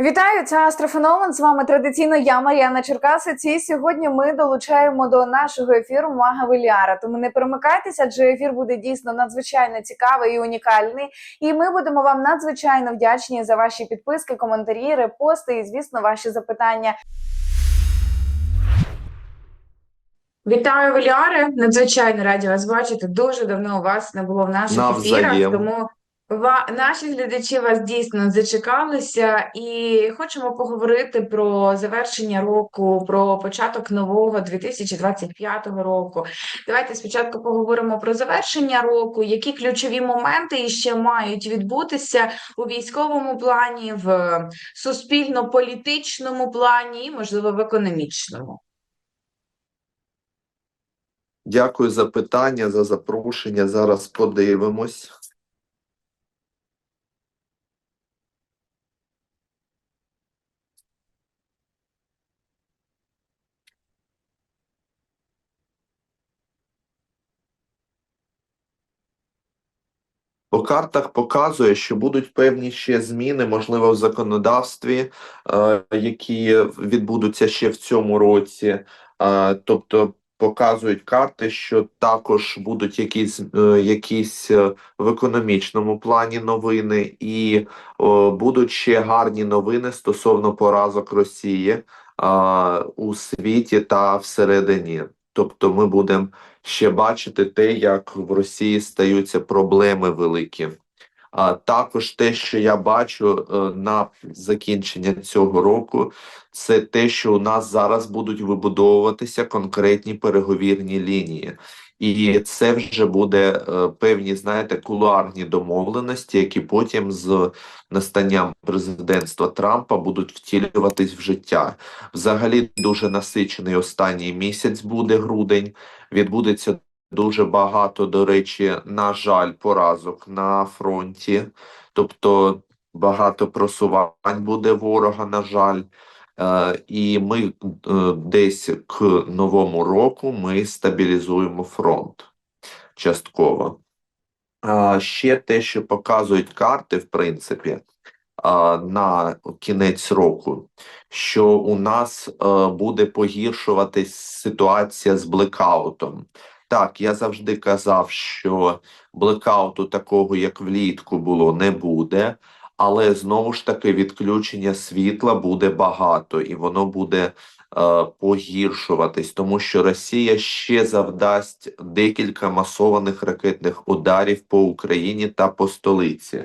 Вітаю, це Астрофеномен. З вами традиційно я Мар'яна Черкасець. І сьогодні ми долучаємо до нашого ефіру Мага Веліара. Тому не перемикайтеся, адже ефір буде дійсно надзвичайно цікавий і унікальний. І ми будемо вам надзвичайно вдячні за ваші підписки, коментарі, репости і, звісно, ваші запитання. Вітаю, Веліари! Надзвичайно раді вас бачити. Дуже давно у вас не було в наших Навзаєм. ефірах, тому ва- наші глядачі вас дійсно зачекалися, і хочемо поговорити про завершення року, про початок нового 2025 року. Давайте спочатку поговоримо про завершення року, які ключові моменти іще мають відбутися у військовому плані, в суспільно-політичному плані і, можливо, в економічному. Дякую за питання, за запрошення. Зараз подивимось. Картах показує, що будуть певні ще зміни, можливо, в законодавстві, е, які відбудуться ще в цьому році. Е, тобто показують карти, що також будуть якісь, е, якісь в економічному плані новини, і будуть ще гарні новини стосовно поразок Росії у світі та всередині. Тобто ми будемо ще бачити те, як в Росії стаються проблеми великі. А також те, що я бачу е, на закінчення цього року, це те, що у нас зараз будуть вибудовуватися конкретні переговірні лінії. І це вже буде е, певні, знаєте, кулуарні домовленості, які потім з настанням президентства Трампа будуть втілюватись в життя. Взагалі дуже насичений останній місяць буде грудень. Відбудеться дуже багато, до речі, на жаль, поразок на фронті. Тобто багато просувань буде ворога, на жаль. Е, і ми е, десь к новому року ми стабілізуємо фронт частково. Ще те, що показують карти, в принципі, на кінець року, що у нас е, буде погіршуватись ситуація з блекаутом. Так, я завжди казав, що блекауту такого, як влітку було, не буде, але знову ж таки відключення світла буде багато, і воно буде е, погіршуватись, тому що Росія ще завдасть декілька масованих ракетних ударів по Україні та по столиці.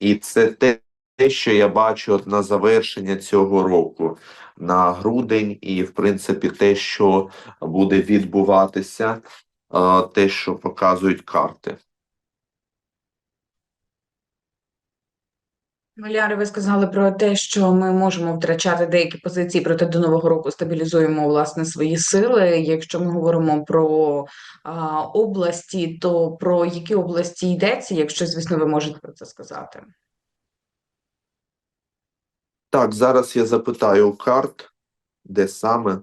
І це те, те, що я бачу от на завершення цього року, на грудень, і в принципі те, що буде відбуватися, е, те, що показують карти. Валяри, ви сказали про те, що ми можемо втрачати деякі позиції, проте до нового року стабілізуємо власне свої сили. Якщо ми говоримо про а, області, то про які області йдеться, якщо, звісно, ви можете про це сказати? Так, зараз я запитаю карт, де саме.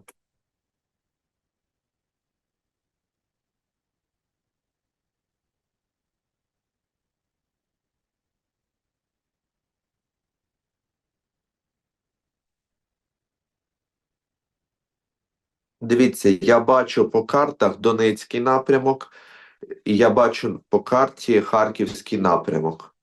Дивіться, я бачу по картах Донецький напрямок, і я бачу по карті Харківський напрямок.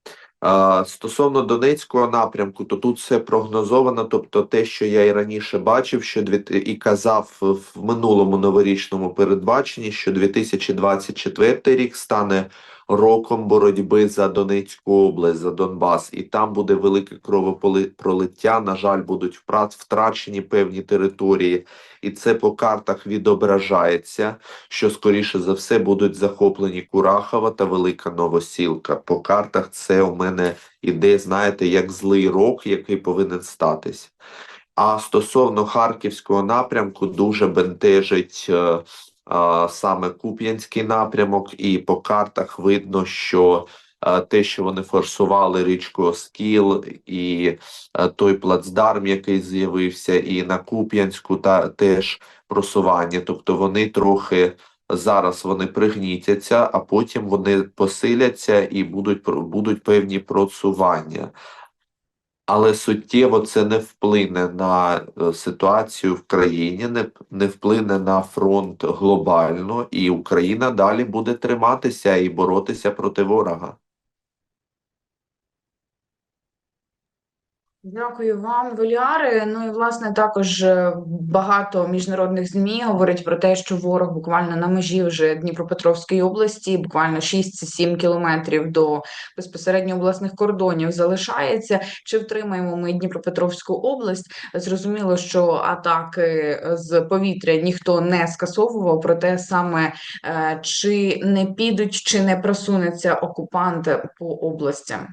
Стосовно Донецького напрямку, то тут все прогнозовано, тобто те, що я і раніше бачив, що і казав в минулому новорічному передбаченні, що 2024 рік стане роком боротьби за Донецьку область, за Донбас, і там буде велике кровопролиття. На жаль, будуть втрачені певні території, і це по картах відображається що скоріше за все будуть захоплені Курахова та Велика Новосілка. По картах це у мене іде, знаєте, як злий рок, який повинен статись. А стосовно харківського напрямку, дуже бентежить е, саме Куп'янський напрямок, і по картах видно, що е, те, що вони форсували річку Оскіл, і е, той плацдарм, який з'явився, і на Куп'янську та теж просування. Тобто вони трохи зараз вони пригнітяться, а потім вони посиляться і будуть, будуть певні просування. Але суттєво це не вплине на е, ситуацію в країні, не, не вплине на фронт глобально, і Україна далі буде триматися і боротися проти ворога. Дякую вам, Валіари. Ну і власне також е, багато міжнародних ЗМІ говорить про те, що ворог буквально на межі вже Дніпропетровської області, буквально 6-7 кілометрів до безпосередньо обласних кордонів залишається. Чи втримаємо ми Дніпропетровську область? Зрозуміло, що атаки з повітря ніхто не скасовував, проте саме е, чи не підуть, чи не просунеться окупант по областям.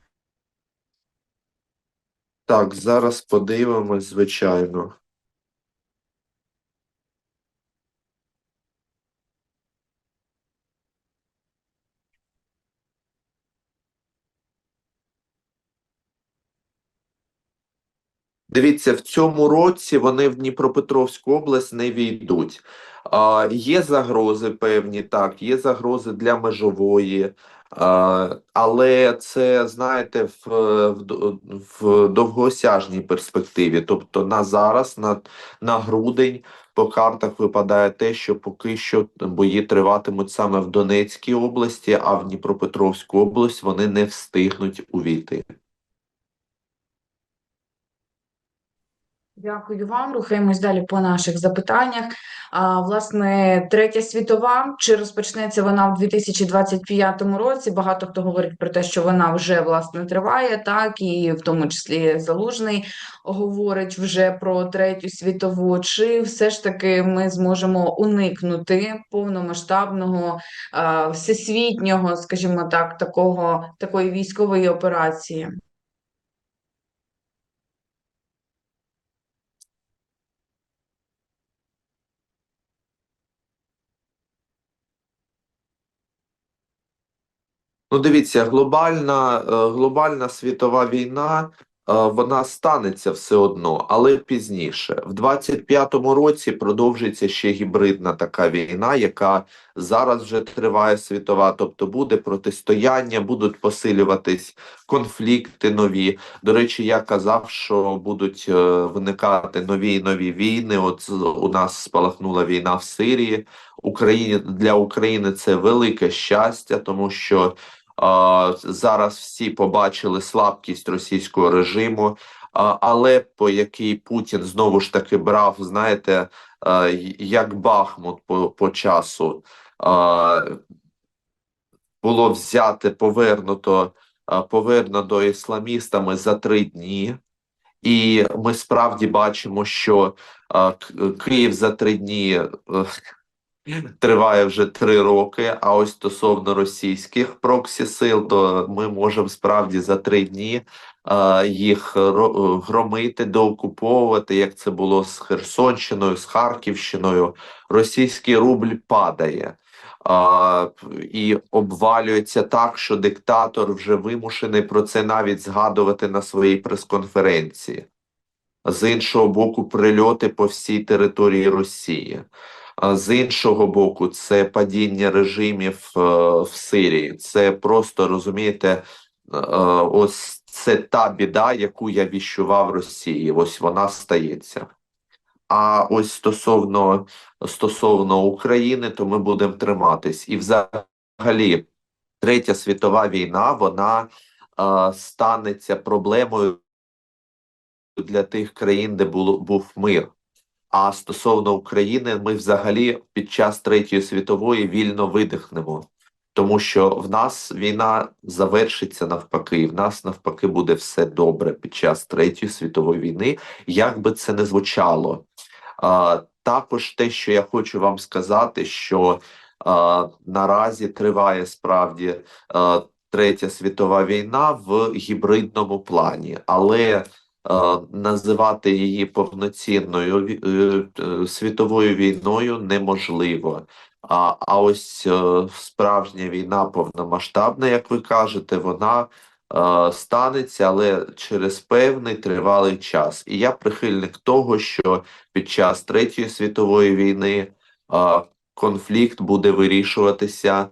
Так, зараз подивимось, звичайно. Дивіться, в цьому році вони в Дніпропетровську область не війдуть. А, є загрози певні, так, є загрози для межової, але це, знаєте, в, в, в довгоосяжній перспективі. Тобто на зараз, на, на грудень, по картах випадає те, що поки що бої триватимуть саме в Донецькій області, а в Дніпропетровську область вони не встигнуть увійти. Дякую вам. Рухаємось далі по наших запитаннях. А, власне, третя світова, чи розпочнеться вона в 2025 році? Багато хто говорить про те, що вона вже власне триває, так і в тому числі Залужний говорить вже про третю світову. Чи все ж таки ми зможемо уникнути повномасштабного всесвітнього, скажімо так, такого такої військової операції? Ну, дивіться, глобальна, е, глобальна світова війна, е, вона станеться все одно, але пізніше. В 25-му році продовжиться ще гібридна така війна, яка зараз вже триває світова, тобто буде протистояння, будуть посилюватись конфлікти нові. До речі, я казав, що будуть е, виникати нові і нові війни. От у нас спалахнула війна в Сирії. Україні для України це велике щастя, тому що зараз всі побачили слабкість російського режиму, але по який Путін знову ж таки брав, знаєте, як Бахмут по, по часу було взяте, повернуто, повернуто ісламістами за три дні. І ми справді бачимо, що Київ за три дні е, триває вже три роки. А ось стосовно російських проксі сил, то ми можемо справді за три дні е, їх громити, доокуповувати, як це було з Херсонщиною, з Харківщиною. Російський рубль падає. А, і обвалюється так, що диктатор вже вимушений про це навіть згадувати на своїй прес-конференції. З іншого боку, прильоти по всій території Росії. З іншого боку, це падіння режимів е, в Сирії. Це просто розумієте, е, ось це та біда, яку я віщував Росії. Ось вона стається. А ось стосовно, стосовно України, то ми будемо триматись. І взагалі, Третя світова війна, вона е, станеться проблемою для тих країн, де було, був мир. А стосовно України, ми взагалі під час Третьої світової вільно видихнемо, тому що в нас війна завершиться навпаки, і в нас навпаки буде все добре під час Третьої світової війни, як би це не звучало. А, також те, що я хочу вам сказати, що а, наразі триває справді а, Третя світова війна в гібридному плані, але називати її повноцінною е, е, світовою війною неможливо. А, а ось е, справжня війна повномасштабна, як ви кажете, вона е, станеться, але через певний тривалий час. І я прихильник того, що під час Третьої світової війни е, конфлікт буде вирішуватися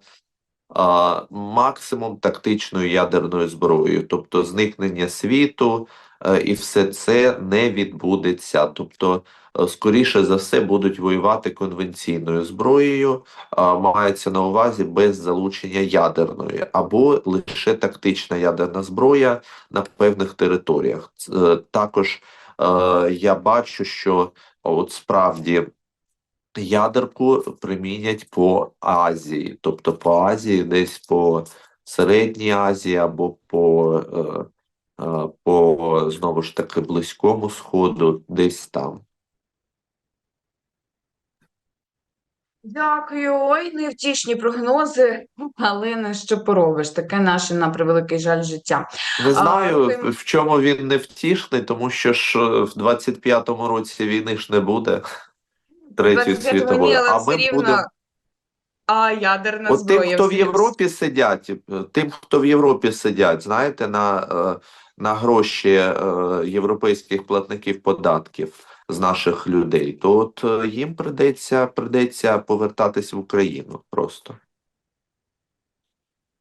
максимум тактичною ядерною зброєю, тобто зникнення світу, е, і все це не відбудеться. Тобто, е, скоріше за все, будуть воювати конвенційною зброєю, мається на увазі без залучення ядерної, або лише тактична ядерна зброя на певних територіях. Е, Також е, я бачу, що от справді ядерку примінять по Азії, тобто по Азії, десь по Середній Азії або по, е, е, по знову ж таки Близькому Сходу, десь там. Дякую. Ой, невтішні прогнози, але на що поробиш? Таке наше, на превеликий жаль, життя. Не знаю, ти- в- в чому він не втішний, тому що ж е, в 25-му році війни ж не буде Третьої світової, а ми рівно. будемо А ядерна От тим, зброя хто в Європі сидять, е, тим, хто в Європі сидять, знаєте, на, е, на гроші е, європейських платників податків з наших людей, то от е, їм придеться, придеться повертатись в Україну просто.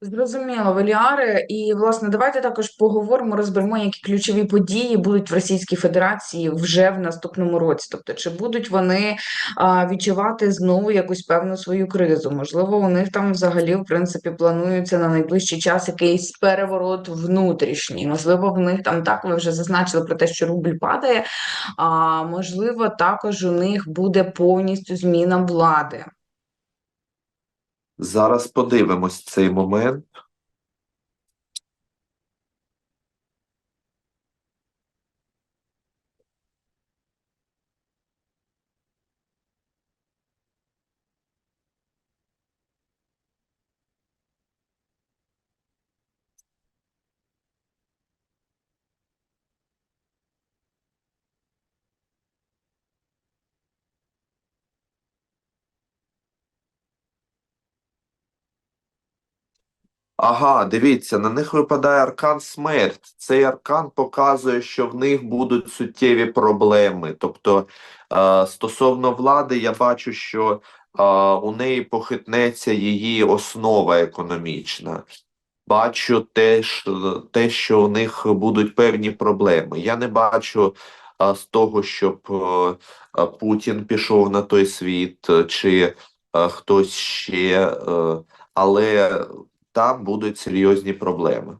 Зрозуміло, Веліари. І, власне, давайте також поговоримо, розберемо, які ключові події будуть в Російській Федерації вже в наступному році. Тобто, чи будуть вони а, відчувати знову якусь певну свою кризу? Можливо, у них там взагалі, в принципі, планується на найближчий час якийсь переворот внутрішній. Можливо, в них там так, ви вже зазначили про те, що рубль падає, а можливо, також у них буде повністю зміна влади. Зараз подивимось цей момент. Ага, дивіться, на них випадає аркан смерть. Цей аркан показує, що в них будуть суттєві проблеми. Тобто, е, стосовно влади, я бачу, що е, у неї похитнеться її основа економічна. Бачу теж те, що у них будуть певні проблеми. Я не бачу е, з того, щоб е, е, Путін пішов на той світ, чи е, хтось ще, е, але там будуть серйозні проблеми.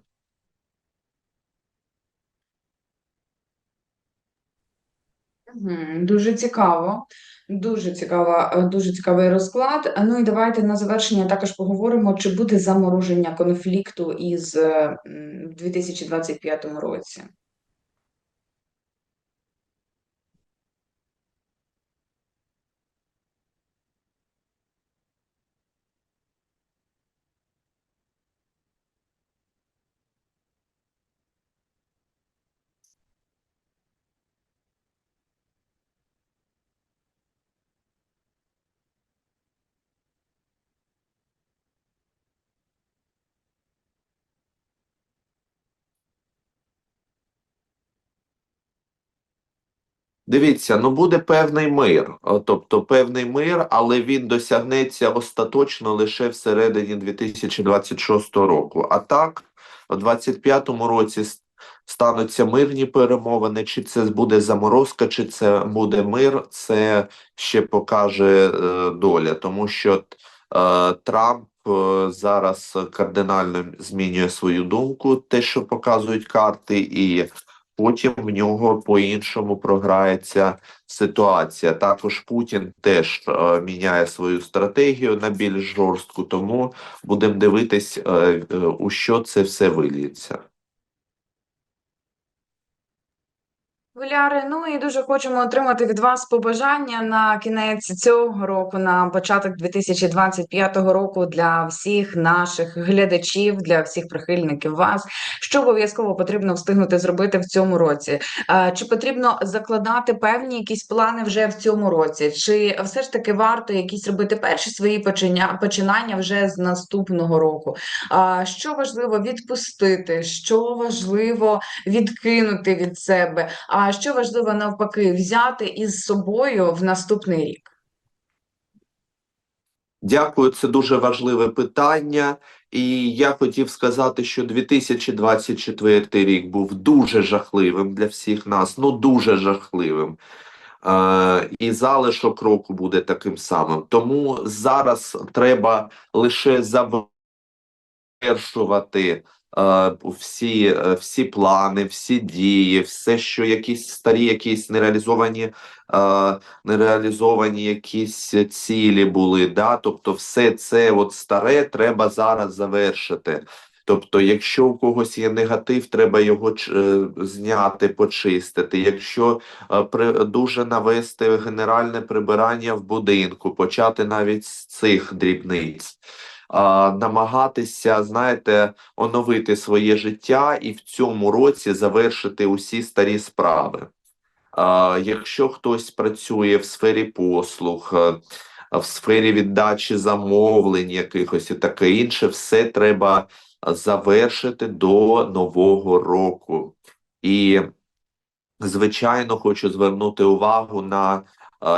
Дуже цікаво. Дуже цікава, е, дуже цікавий розклад. Ну і давайте на завершення також поговоримо, чи буде замороження конфлікту із е, м, в 2025 році. Дивіться, ну буде певний мир, тобто певний мир, але він досягнеться остаточно лише всередині 2026 року. А так, у 2025 році стануться мирні перемовини, чи це буде заморозка, чи це буде мир, це ще покаже е, доля, тому що е, Трамп е, зараз кардинально змінює свою думку, те, що показують карти, і потім в нього по-іншому програється ситуація. Також Путін теж е, міняє свою стратегію на більш жорстку, тому будемо дивитись, е, е, у що це все виліється. Валяри, ну і дуже хочемо отримати від вас побажання на кінець цього року, на початок 2025 року для всіх наших глядачів, для всіх прихильників вас. Що обов'язково потрібно встигнути зробити в цьому році? Чи потрібно закладати певні якісь плани вже в цьому році? Чи все ж таки варто якісь робити перші свої починання вже з наступного року? Що важливо відпустити? Що важливо відкинути від себе? А що важливо навпаки взяти із собою в наступний рік? Дякую, це дуже важливе питання. І я хотів сказати, що 2024 рік був дуже жахливим для всіх нас, ну дуже жахливим. Е, і залишок року буде таким самим. Тому зараз треба лише завершувати всі, е, всі плани, всі дії, все, що якісь старі, якісь нереалізовані, е, нереалізовані якісь цілі були. Да? Тобто, все це от старе треба зараз завершити. Тобто, якщо у когось є негатив, треба його е, зняти, почистити. Якщо е, при, дуже навести генеральне прибирання в будинку, почати навіть з цих дрібниць, намагатися, знаєте, оновити своє життя і в цьому році завершити усі старі справи. Якщо хтось працює в сфері послуг, е, в сфері віддачі замовлень якихось і таке інше, все треба завершити до нового року. І Звичайно, хочу звернути увагу на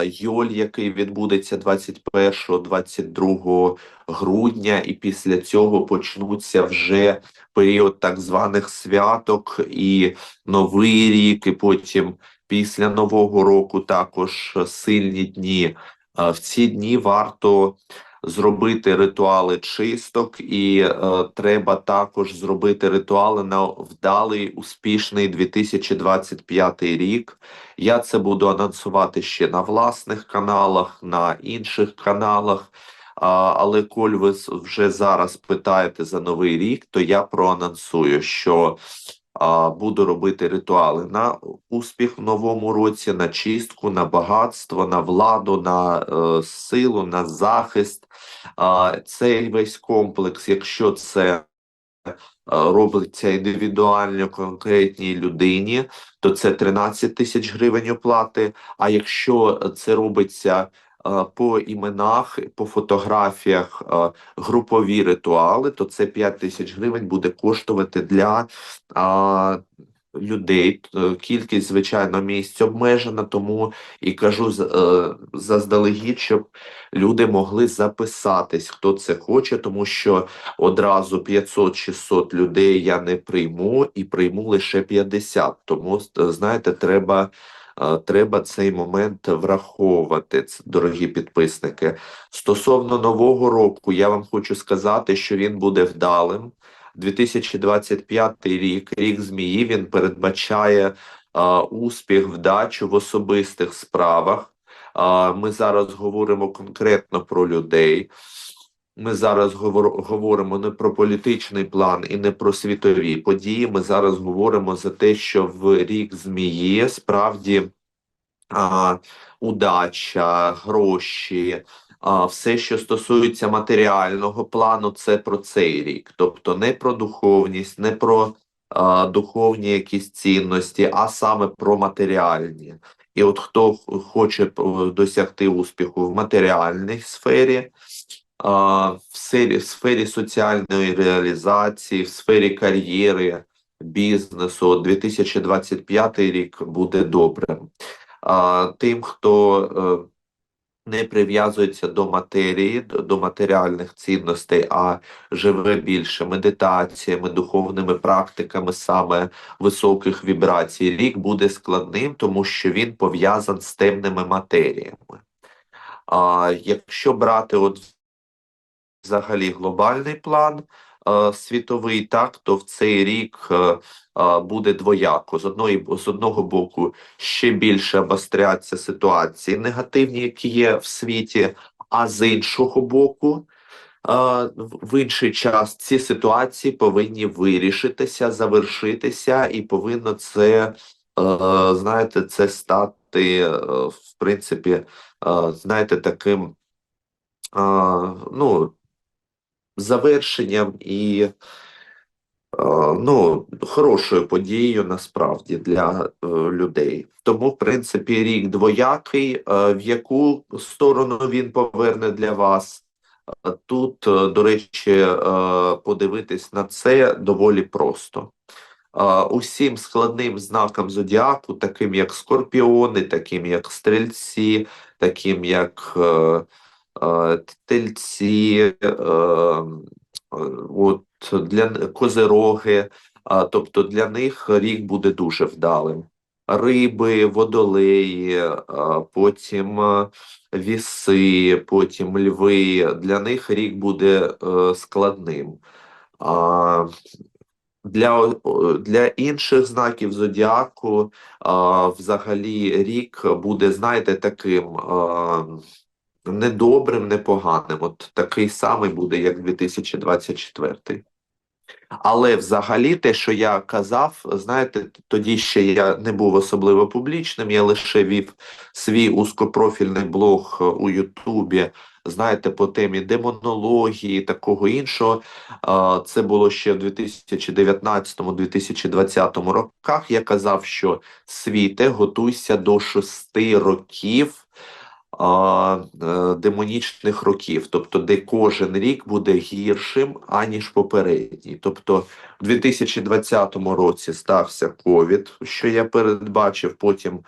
Йоль, який відбудеться 21-22 грудня, і після цього почнуться вже період так званих святок і Новий рік, і потім після Нового року також сильні дні. В ці дні варто зробити ритуали чисток, і е, треба також зробити ритуали на вдалий успішний 2025 рік. Я це буду анонсувати ще на власних каналах, на інших каналах. А, але коль ви вже зараз питаєте за новий рік, то я проанонсую, що буду робити ритуали на успіх в новому році, на чистку, на багатство, на владу, на е, силу, на захист. А, цей весь комплекс, якщо це е, робиться індивідуально конкретній людині, то це 13 тисяч гривень оплати. А якщо це робиться е, по іменах, по фотографіях, групові ритуали, то це 5 тисяч гривень буде коштувати для людей. Е, Кількість, звичайно, місць обмежена, тому і кажу е, заздалегідь, щоб люди могли записатись, хто це хоче, тому що одразу 500-600 людей я не прийму і прийму лише 50. Тому, е, знаєте, треба, треба цей момент враховувати, дорогі підписники. Стосовно нового року, я вам хочу сказати, що він буде вдалим. 2025 рік, рік змії, він передбачає а, успіх, вдачу в особистих справах. А, ми зараз говоримо конкретно про людей. Ми зараз говор- говоримо не про політичний план і не про світові події. Ми зараз говоримо за те, що в рік змії справді а, удача, гроші, а, все, що стосується матеріального плану, це про цей рік. Тобто не про духовність, не про а, духовні якісь цінності, а саме про матеріальні. І от хто хоче досягти успіху в матеріальній сфері, в сфері, соціальної реалізації, в сфері кар'єри, бізнесу, 2025 рік буде добрим. Тим, хто е, не прив'язується до матерії, до матеріальних цінностей, а живе більше медитаціями, духовними практиками саме високих вібрацій. Рік буде складним, тому що він пов'язан з темними матеріями. А якщо брати от взагалі глобальний план е, світовий, так то в цей рік е, е, буде двояко. З одної з одного боку ще більше обостряться ситуації негативні, які є в світі, а з іншого боку. е, в- інший час ці ситуації повинні вирішитися, завершитися, і повинно це, е, знаєте, це стати, в принципі, знаєте, таким, ну, завершенням і е, ну, хорошою подією насправді для е, людей. Тому, в принципі, рік двоякий, е, в яку сторону він поверне для вас. Тут, до речі, подивитись на це доволі просто. Усім складним знакам зодіаку, таким як скорпіони, таким як стрільці, таким як тельці, е, от для козироги, тобто для них рік буде дуже вдалим. Риби, водолеї, потім е, віси, потім льви. Для них рік буде е, складним. Для, для інших знаків зодіаку а, взагалі рік буде, знаєте, таким а, недобрим, непоганим. От такий самий буде, як 2024. Але взагалі те, що я казав, знаєте, тоді ще я не був особливо публічним, я лише вів свій узкопрофільний блог е, у Ютубі, знаєте, по темі демонології, такого іншого. Це було ще в 2019-2020 роках. Я казав, що світе, готуйся до шести років демонічних років, тобто де кожен рік буде гіршим, аніж попередній. Тобто в 2020 році стався ковід, що я передбачив, потім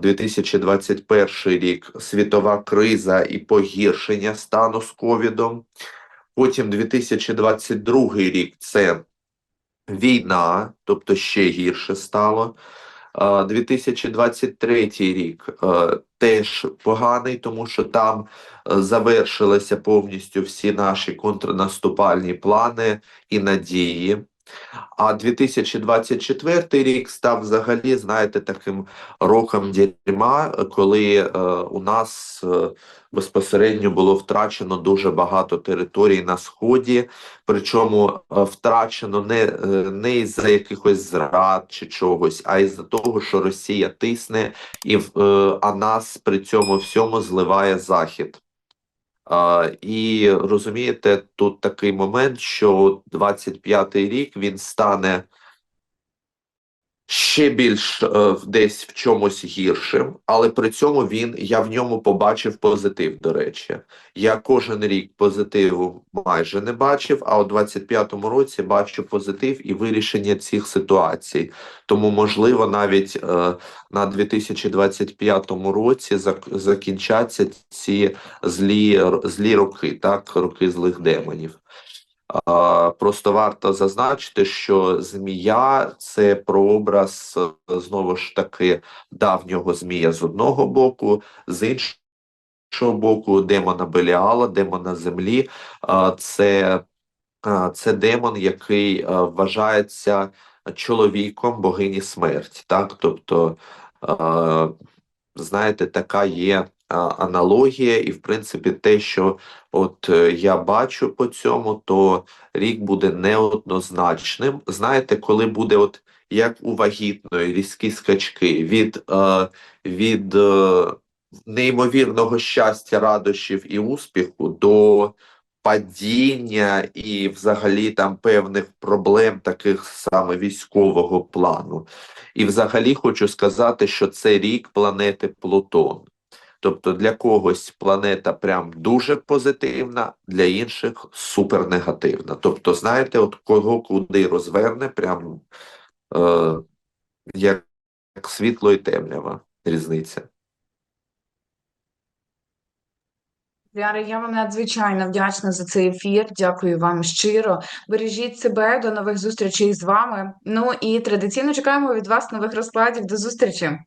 2021 рік світова криза і погіршення стану з ковідом. Потім 2022 рік це війна, тобто ще гірше стало. А, 2023 рік теж поганий, тому що там е, завершилися повністю всі наші контрнаступальні плани і надії. А 2024 рік став взагалі, знаєте, таким роком дерьма, коли е, у нас е, безпосередньо було втрачено дуже багато територій на сході, причому е, втрачено не, е, не із-за якихось зрад чи чогось, а із-за того, що Росія тисне, і е, а нас при цьому всьому зливає Захід. І розумієте, тут такий момент, що 25-й рік він стане ще більш е, десь в чомусь гіршим, але при цьому він я в ньому побачив позитив. До речі, я кожен рік позитиву майже не бачив, а у 25-му році бачу позитив і вирішення цих ситуацій. Тому, можливо, навіть е, на 2025 році зак- закінчаться ці злі, злі роки, так, роки злих демонів. Просто варто зазначити, що змія це прообраз е, знову ж таки давнього змія з одного боку, з іншого боку, демона Беліала, демона землі. Це, це демон, який вважається чоловіком богині смерті. Так? Тобто, знаєте, така є аналогія, і в принципі, те, що от е, я бачу по цьому, то рік буде неоднозначним. Знаєте, коли буде от як у вагітної різкі скачки від, е, від е, неймовірного щастя, радощів і успіху до падіння і взагалі там певних проблем, таких саме військового плану. І взагалі хочу сказати, що це рік планети Плутон. Тобто для когось планета прям дуже позитивна, для інших супер негативна. Тобто, знаєте, от кого куди розверне, прям е, як світло і темрява різниця. Віра, я вам надзвичайно вдячна за цей ефір. Дякую вам щиро. Бережіть себе, до нових зустрічей з вами. Ну і традиційно чекаємо від вас нових розкладів. До зустрічі.